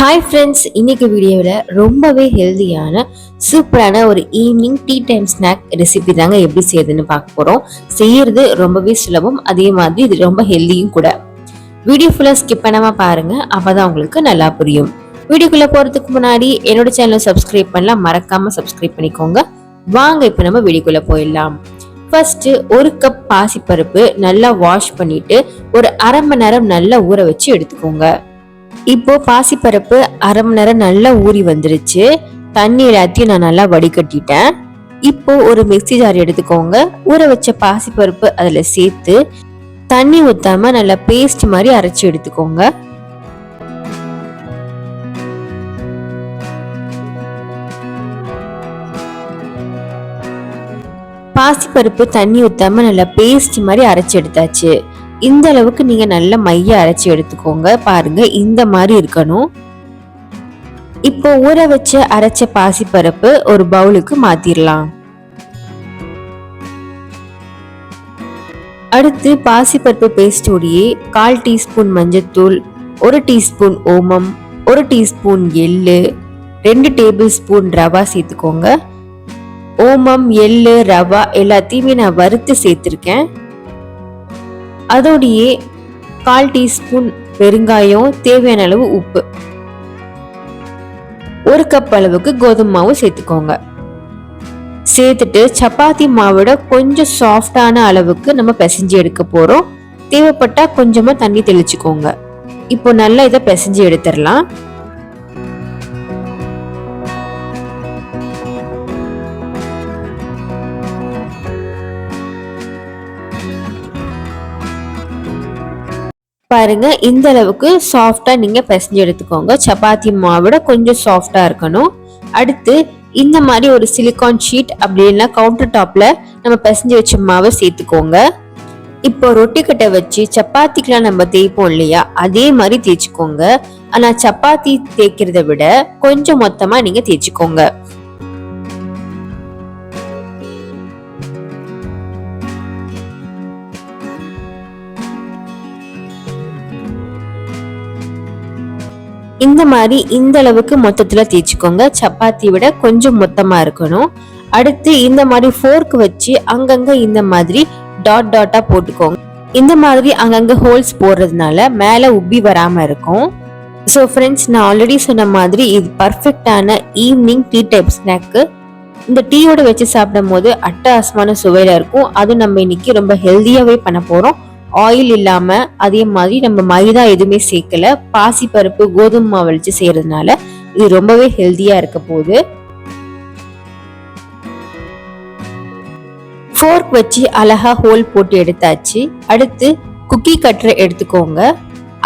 Hi friends இன்னைக்கு வீடியோவில் ரொம்பவே ஹெல்தியான சூப்பரான ஒரு evening tea time snack recipe தாங்க எப்படி செய்யுதுன்னு பார்க்க போகிறோம் செய்யறது ரொம்பவே சுலபம் அதே மாதிரி இது ரொம்ப ஹெல்தியும் கூட. வீடியோ ஃபுல்லாக ஸ்கிப் பண்ணாமல் பாருங்கள் அப்போ தான் உங்களுக்கு நல்லா புரியும். வீடியோக்குள்ளே போகிறதுக்கு முன்னாடி என்னோட சேனலை சப்ஸ்கிரைப் பண்ணலாம் மறக்காமல் சப்ஸ்கிரைப் பண்ணிக்கோங்க. வாங்க இப்போ நம்ம வீடியோக்குள்ளே போயிடலாம். ஃபஸ்ட்டு ஒரு கப் பாசிப்பருப்பு நல்லா வாஷ் பண்ணிவிட்டு ஒரு அரை மணி நேரம் நல்லா ஊற வச்சு எடுத்துக்கோங்க. இப்போ பாசிப்பருப்பு அரை மணி நேரம் நல்லா ஊறி வந்துருச்சு. தண்ணி எல்லாத்தையும் நான் நல்லா வடிகட்டிட்டேன். இப்போ ஒரு மிக்சி ஜார் எடுத்துக்கோங்க. ஊற வச்ச பாசிப்பருப்பு அதில் சேர்த்து தண்ணி ஊற்றாம நல்லா பேஸ்ட் மாதிரி அரைச்சி எடுத்துக்கோங்க. பாசிப்பருப்பு தண்ணி ஊற்றாம நல்லா பேஸ்ட் மாதிரி அரைச்சி எடுத்தாச்சு. இந்த அளவுக்கு நீங்க நல்ல மைய அரைச்சி எடுத்துக்கோங்க. பாருங்க இந்த மாதிரி இருக்கணும். இப்போ ஊற வச்ச அரைச்ச பாசிப்பருப்பு ஒரு பவுலுக்கு மாத்திரலாம். அடுத்து பாசிப்பருப்பு பேஸ்டோடையே கால் டீஸ்பூன் மஞ்சத்தூள் ஒரு டீஸ்பூன் ஓமம் ஒரு டீஸ்பூன் எள்ளு ரெண்டு டேபிள் ஸ்பூன் ரவா சேர்த்துக்கோங்க. ஓமம் எள்ளு ரவா எல்லாத்தையுமே நான் வறுத்து சேர்த்துருக்கேன். அதோடையே கால் டீஸ்பூன் பெருங்காயம் தேவையான அளவு உப்பு. ஒரு கப் அளவுக்கு கோதுமை மாவு சேர்த்துக்கோங்க. சேர்த்துட்டு சப்பாத்தி மாவோட கொஞ்சம் சாஃப்டான அளவுக்கு நம்ம பிசைஞ்சு எடுக்க போறோம். தேவைப்பட்டா கொஞ்சமா தண்ணி தெளிச்சுக்கோங்க. இப்போ நல்லா இதை பிசைஞ்சு எடுத்துடலாம். பாருங்க இந்த அளவுக்கு சாஃப்டா நீங்க பிசைஞ்சு எடுத்துக்கோங்க. சப்பாத்தி மாவோட கொஞ்சம் சாஃப்டா இருக்கணும். அடுத்து இந்த மாதிரி ஒரு சிலிகான் ஷீட் அப்படின்னா கவுண்டர் டாப்ல நம்ம பிசைஞ்சு வச்ச மாவை சேர்த்துக்கோங்க. இப்போ ரொட்டி கட்டை வச்சு சப்பாத்திக்கெல்லாம் நம்ம தேய்ப்போம் இல்லையா அதே மாதிரி தேய்ச்சிக்கோங்க. ஆனா சப்பாத்தி தேய்க்கிறத விட கொஞ்சம் மொத்தமா நீங்க தேய்ச்சிக்கோங்க. இந்த மாதிரி இந்த அளவுக்கு மொத்தத்துல தேய்ச்சிக்கோங்க. சப்பாத்தி விட கொஞ்சம் மொத்தமா இருக்கணும். அடுத்து இந்த மாதிரி ஃபோர்க் வச்சு அங்கங்க இந்த மாதிரி டாட் டாட்டா போட்டுக்கோங்க. இந்த மாதிரி அங்கங்க ஹோல்ஸ் போடுறதுனால மேல உப்பி வராம இருக்கும். ஸோ ஃப்ரெண்ட்ஸ் நான் ஆல்ரெடி சொன்ன மாதிரி இது பர்ஃபெக்டான ஈவினிங் டீ டைப் ஸ்நாக்கு இந்த டீயோட வச்சு சாப்பிடும் போது அட்டகாசமான சுவையில இருக்கும். அதுவும் நம்ம இன்னைக்கு ரொம்ப ஹெல்த்தியாவே பண்ண போறோம். ஆயில் இல்லாம அதே மாதிரி நம்ம மைதா எதுவுமே சேர்க்கல. பாசி பருப்பு கோதுமை மாவு வச்சு செய்யறதுனால இது ரொம்பவே ஹெல்த்தியா இருக்க போகுது. ஃபோர்க் வச்சு அழகா ஹோல் போட்டு எடுத்தாச்சு. அடுத்து குக்கி கட்டரை எடுத்துக்கோங்க.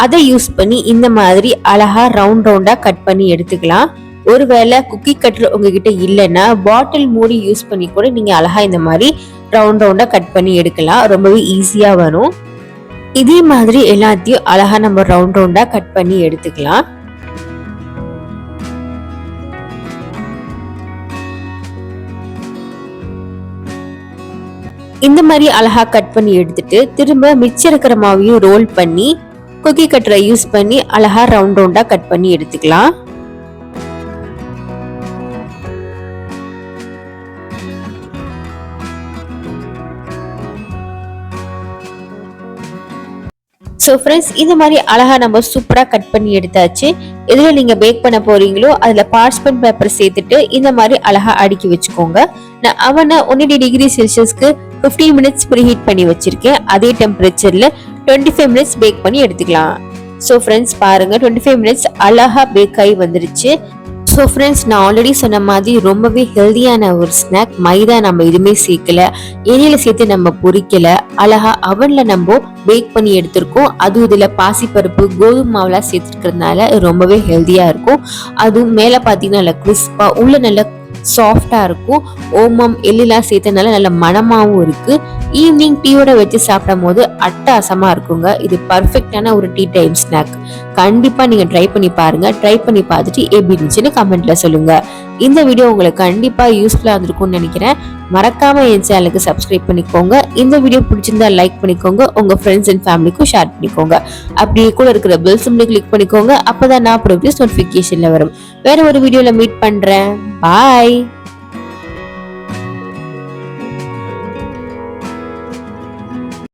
அதை யூஸ் பண்ணி இந்த மாதிரி அழகா ரவுண்ட் ரவுண்டா கட் பண்ணி எடுத்துக்கலாம். ஒருவேளை குக்கி கட்டர் உங்ககிட்ட இல்லைன்னா பாட்டில் மூடி யூஸ் பண்ணி கூட நீங்க அழகா இந்த மாதிரி ரவுண்ட் ரவுண்டா கட் பண்ணி எடுக்கலாம். ரொம்பவே ஈஸியா வரும். இதே மாதிரி எல்லாத்தையும் அழகா நம்ம ரவுண்ட் ரவுண்டா கட் பண்ணி எடுத்துக்கலாம். இந்த மாதிரி அழகா கட் பண்ணி எடுத்துட்டு திரும்ப மிச்சம் இருக்கிற மாவையும் ரோல் பண்ணி குக்கி கட்டரை யூஸ் பண்ணி அழகா ரவுண்ட் ரவுண்டா கட் பண்ணி எடுத்துக்கலாம். ஸோ ஃப்ரெண்ட்ஸ் இந்த மாதிரி அழகாக நம்ம சூப்பராக கட் பண்ணி எடுத்தாச்சு. எதில் நீங்கள் பேக் பண்ண போகிறீங்களோ அதில் பார்ச்மெண்ட் பேப்பர் சேர்த்துட்டு இந்த மாதிரி அழகாக அடுக்கி வச்சுக்கோங்க. நான் அவனை ஒன் டிகிரி செல்சியஸ்க்கு ஃபிஃப்டீன் மினிட்ஸ் ப்ரீஹீட் பண்ணி வச்சுருக்கேன். அதே டெம்பரேச்சரில் டுவெண்ட்டி ஃபைவ் மினிட்ஸ் பேக் பண்ணி எடுத்துக்கலாம். ஸோ ஃப்ரெண்ட்ஸ் பாருங்கள் டுவெண்ட்டி ஃபைவ் மினிட்ஸ் அழகாக பேக் ஆகி வந்துருச்சு. ஸோ ஃப்ரெண்ட்ஸ் நான் ஆல்ரெடி சொன்ன மாதிரி ரொம்பவே ஹெல்தியான ஒரு ஸ்நாக் மைதா நம்ம எதுவுமே சேர்க்கல எண்ணெயில் சேர்த்து நம்ம பொரிக்கல அழகா அவன்ல நம்ம பேக் பண்ணி எடுத்திருக்கோம். அதுவும் இதில் பாசிப்பருப்பு கோதுமை மாவுலாம் சேர்த்துருக்கிறதுனால ரொம்பவே ஹெல்த்தியாக இருக்கும். அதுவும் மேலே பார்த்தீங்கன்னா நல்லா கிறிஸ்பாக உள்ள நல்லா சாஃப்டாக இருக்கும். ஓமம் எள்ளுலாம் சேர்த்தனால நல்ல மனமாகவும் இருக்குது ஈவினிங் டீயோட வச்சு சாப்பிடும் போது அட்டகாசமா இருக்குங்க. இது பர்ஃபெக்டான ஒரு டீ டைம் ஸ்நாக். கண்டிப்பா நீங்க ட்ரை பண்ணி பாருங்க. ட்ரை பண்ணி பார்த்துட்டு எப்படி இருந்துச்சுன்னு கமெண்ட்ல சொல்லுங்க. இந்த வீடியோ உங்களுக்கு கண்டிப்பா யூஸ்ஃபுல்லா இருந்திருக்கும்னு நினைக்கிறேன். மறக்காம என் சேனலுக்கு சப்ஸ்கிரைப் பண்ணிக்கோங்க. இந்த வீடியோ பிடிச்சிருந்தா லைக் பண்ணிக்கோங்க. உங்க ஃப்ரெண்ட்ஸ் அண்ட் ஃபேமிலிக்கும் ஷேர் பண்ணிக்கோங்க. அப்படியே கூட இருக்கிற பெல் சிம்ல கிளிக் பண்ணிக்கோங்க. அப்பதான் நான் ப்ரோக்ரஸ் நோட்டிபிகேஷன்ல வரும். வேற ஒரு வீடியோல மீட் பண்றேன். பாய்